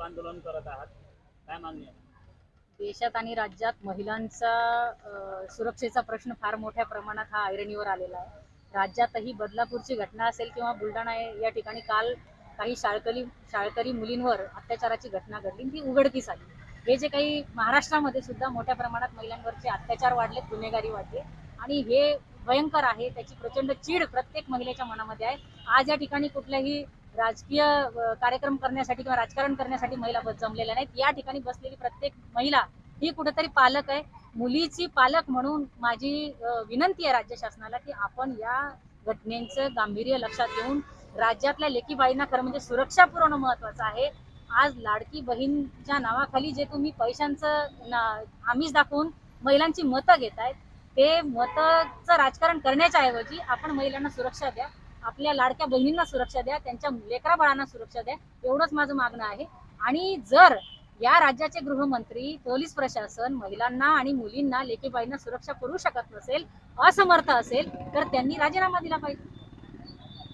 आंदोलन करत आहात? काय मागणी आहे? देशात आणि राज्यात महिलांचा सुरक्षेचा प्रश्न फार मोठ्या प्रमाणात हा ऐरणीवर आलेला आहे. राज्यातही बदलापूरची घटना असेल किंवा बुलढाणा या ठिकाणी काल काही शाळकरी शाळकरी मुलींवर अत्याचाराची घटना घडली ती उघडकीस आली. हे जे काही महाराष्ट्रामध्ये सुद्धा मोठ्या प्रमाणात महिलांवरचे अत्याचार वाढलेत गुन्हेगारी वाढली आणि हे भयंकर आहे त्याची प्रचंड चीड प्रत्येक महिलेच्या मनामध्ये आहे. आज या ठिकाणी कुठल्याही राजकीय कार्यक्रम करण्यासाठी किंवा राजकारण करण्यासाठी महिला जमलेल्या नाहीत. या ठिकाणी बसलेली प्रत्येक महिला ही कुठेतरी पालक आहे. मुलीची पालक म्हणून माझी विनंती आहे राज्य शासनाला की आपण या घटनेचं गांभीर्य लक्षात घेऊन राज्यातल्या लेकीबाईंना खरं म्हणजे सुरक्षा पुरवणं महत्वाचं आहे. आज लाडकी बहीणच्या नावाखाली जे तुम्ही पैशांचं आमिष दाखवून महिलांची मतं घेत आहेत ते मताचं राजकारण करण्याच्या ऐवजी आपण महिलांना सुरक्षा द्या. आपल्या लाडक्या बहिणींना सुरक्षा द्या त्यांच्या लेकरा बाळांना सुरक्षा द्या एवढंच माझं मागणं आहे. आणि जर या राज्याचे गृहमंत्री पोलीस प्रशासन महिलांना आणि मुलींना लेकीबाईंना सुरक्षा करू शकत नसेल असमर्थ असेल तर त्यांनी राजीनामा दिला पाहिजे.